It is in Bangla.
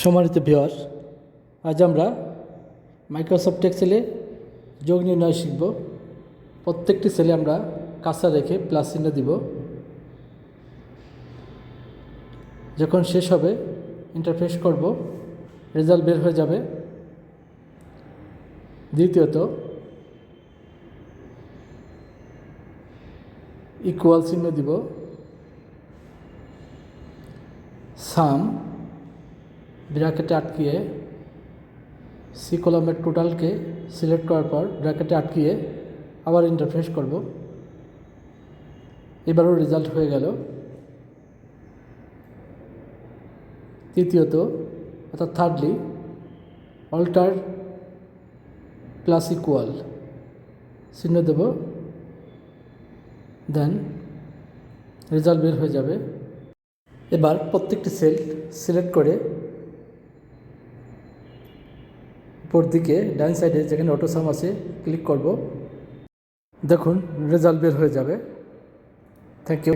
সম্মানিত ভিওয়ার আজ আমরা মাইক্রোসফট এক্সেলে যোগ নির্ণয় শিখব। প্রত্যেকটি সেলে আমরা কাঁচা রেখে প্লাস চিহ্ন দিব। যখন শেষ হবে ইন্টারফেস করব রেজাল্ট বের হয়ে যাবে। দ্বিতীয়ত ইকুয়াল চিহ্ন দিব। সাম ব্র্যাকেটে আটকিয়ে সি কলমের টোটালকে সিলেক্ট করার পর ব্র্যাকেটে আটকিয়ে আবার ইন্টারফেস করব। এবারও রেজাল্ট হয়ে গেল। তৃতীয়ত, অর্থাৎ থার্ডলি অল্টার প্লাস ইকুয়াল চিহ্ন দেব। দেন রেজাল্ট বের হয়ে যাবে। এবার প্রত্যেকটি সেল সিলেক্ট করে উপর দিকে ডান সাইডে যেখানে অটো সাম আছে ক্লিক করব। দেখুন রেজাল্ট বের হয়ে যাবে। Thank you